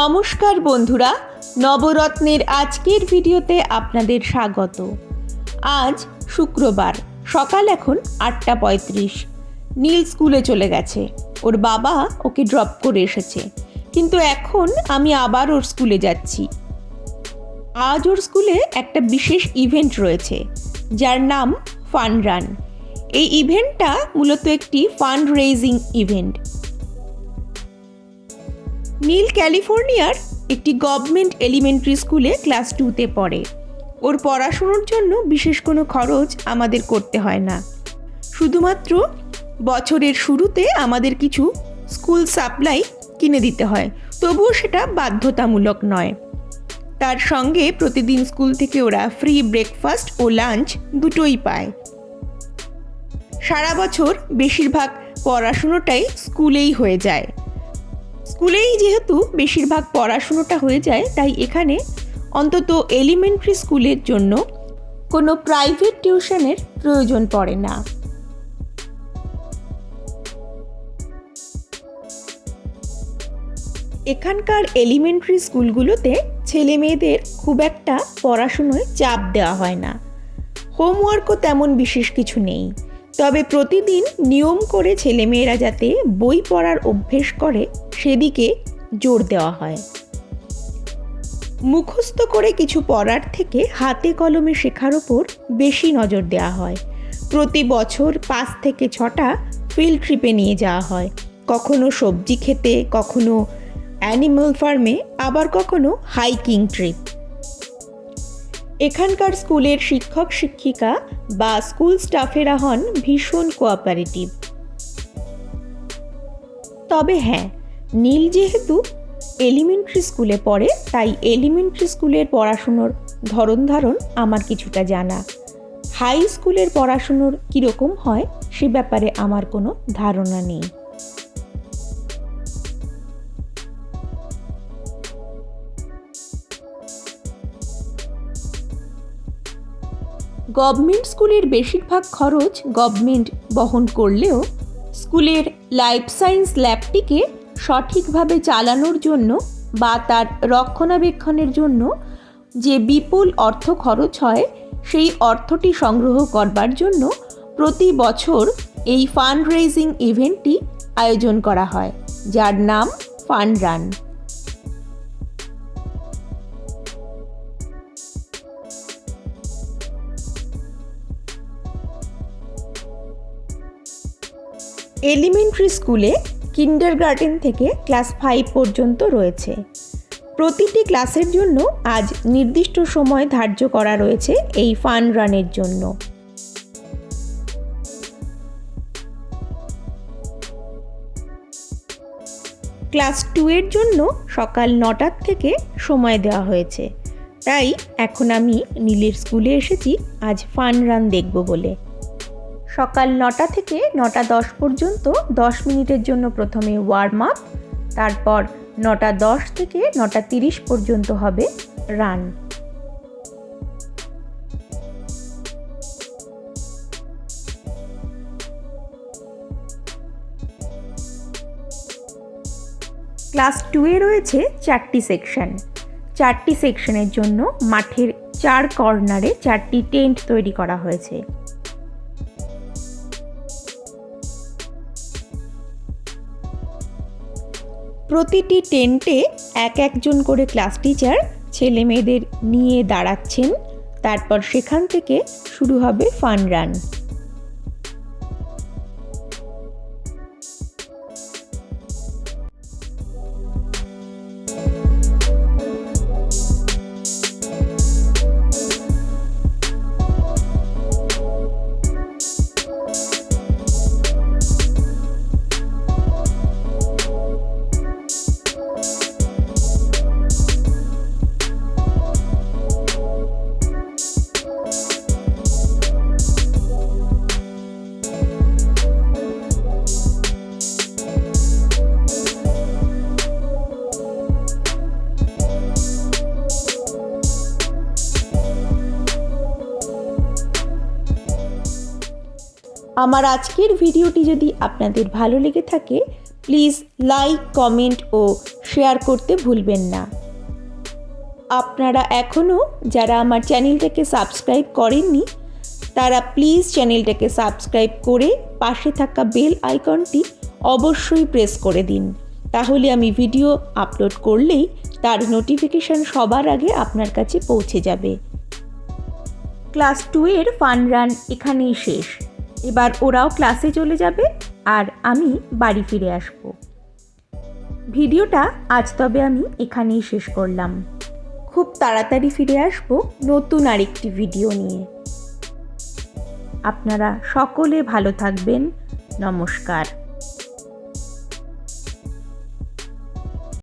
নমস্কার বন্ধুরা, নবরত্নের আজকের ভিডিওতে আপনাদের স্বাগত। আজ শুক্রবার, সকাল এখন আটটা পঁয়ত্রিশ। নীল স্কুলে চলে গেছে। ওর বাবা ওকে ড্রপ করে এসেছে। কিন্তু এখন আমি আবার ওর স্কুলে যাচ্ছি। আজ ওর স্কুলে একটা বিশেষ ইভেন্ট রয়েছে, যার নাম ফান রান। এই ইভেন্টটা মূলত একটি ফান্ড রেইজিং ইভেন্ট। নীল ক্যালিফোর্নিয়ার একটি গভর্নমেন্ট এলিমেন্টারি স্কুলে ক্লাস টুতে পড়ে। ওর পড়াশুনোর জন্য বিশেষ কোনো খরচ আমাদের করতে হয় না। শুধুমাত্র বছরের শুরুতে আমাদের কিছু স্কুল সাপ্লাই কিনে দিতে হয়, তবুও সেটা বাধ্যতামূলক নয়। তার সঙ্গে প্রতিদিন স্কুল থেকে ওরা ফ্রি ব্রেকফাস্ট ও লাঞ্চ দুটোই পায়। সারা বছর বেশিরভাগ পড়াশুনোটাই স্কুলেই হয়ে যায়। স্কুলেই যেহেতু বেশিরভাগ পড়াশুনোটা হয়ে যায়, তাই এখানে অন্তত এলিমেন্টারি স্কুলের জন্য কোনো প্রাইভেট টিউশনের প্রয়োজন পড়ে না। এখানকার এলিমেন্টারি স্কুলগুলোতে ছেলে মেয়েদের খুব একটা পড়াশুনোয় চাপ দেওয়া হয় না। হোমওয়ার্কও তেমন বিশেষ কিছু নেই। তবে প্রতিদিন নিয়ম করে ছেলেমেয়েরা যাতে বই পড়ার অভ্যেস করে, সেদিকে জোর দেওয়া হয়। মুখস্থ করে কিছু পড়ার থেকে হাতে কলমে শেখার ওপর বেশি নজর দেওয়া হয়। প্রতি বছর পাঁচ থেকে ছটা ফিল্ড ট্রিপে নিয়ে যাওয়া হয়। কখনো সবজি খেতে, কখনো অ্যানিমাল ফার্মে আবার কখনো হাইকিং ট্রিপ এখানকার স্কুলের শিক্ষক, শিক্ষিকা বা স্কুল স্টাফেরা হন ভীষণ কোঅপারেটিভ। তবে হ্যাঁ নীল যেহেতু এলিমেন্টারি স্কুলে পড়ে, তাই এলিমেন্টারি স্কুলের পড়াশুনোর ধরন ধারণ আমার কিছুটা জানা। হাই স্কুলের পড়াশুনোর কীরকম হয় সে ব্যাপারে আমার কোনো ধারণা নেই। গভর্নমেন্ট স্কুলের বেশিরভাগ খরচ গভর্নমেন্ট বহন করলেও স্কুলের লাইফ সায়েন্স ল্যাবটিকে সঠিকভাবে চালানোর জন্য বা তার রক্ষণাবেক্ষণের জন্য যে বিপুল অর্থ খরচ হয়, সেই অর্থটি সংগ্রহ করবার জন্য প্রতি বছর এই ফান্ড রেইজিং ইভেন্টটি আয়োজন করা হয়, যার নাম ফান্ড রান। এলিমেন্টারি স্কুলে কিন্ডার গার্ডেন থেকে ক্লাস ফাইভ পর্যন্ত রয়েছে। প্রতিটি ক্লাসের জন্য আজ নির্দিষ্ট সময় ধার্য করা রয়েছে এই ফান রানের জন্য। ক্লাস টু এর জন্য সকাল নটার থেকে সময় দেওয়া হয়েছে। তাই এখন আমি নীলের স্কুলে এসেছি, আজ ফান রান দেখব বলে। সকাল নটা থেকে নটা দশ পর্যন্ত দশ মিনিটের জন্য প্রথমে ওয়ার্ম আপ তারপর নটা দশ থেকে নটা তিরিশ পর্যন্ত হবে রান ক্লাস টুয়ে রয়েছে চারটি সেকশন চারটি সেকশনের জন্য মাঠের চার কর্নারে চারটি টেন্ট তৈরি করা হয়েছে। প্রতিটি টেন্টে এক একজন করে ক্লাস টিচার, ছেলে মেয়েদের নিয়ে দাঁড়াচ্ছেন। তারপর সেখান থেকে শুরু হবে ফান রান। আমার আজকের ভিডিওটি যদি আপনাদের ভালো লেগে থাকে প্লিজ লাইক কমেন্ট ও শেয়ার করতে ভুলবেন না। আপনারা এখনও যারা আমার চ্যানেলটাকে সাবস্ক্রাইব করেননি, তারা প্লিজ চ্যানেলটাকে সাবস্ক্রাইব করে পাশে থাকা বেল আইকনটি অবশ্যই প্রেস করে দিন। তাহলে আমি ভিডিও আপলোড করলেই তার নোটিফিকেশান সবার আগে আপনার কাছে পৌঁছে যাবে। ক্লাস টু এর ফান রান এখানেই শেষ। এবার ওরাও ক্লাসে চলে যাবে আর আমি বাড়ি ফিরে আসব। ভিডিওটা আজ তবে আমি এখানেই শেষ করলাম। খুব তাড়াতাড়ি ফিরে আসব নতুন আরেকটি ভিডিও নিয়ে। আপনারা সকলে ভালো থাকবেন। নমস্কার।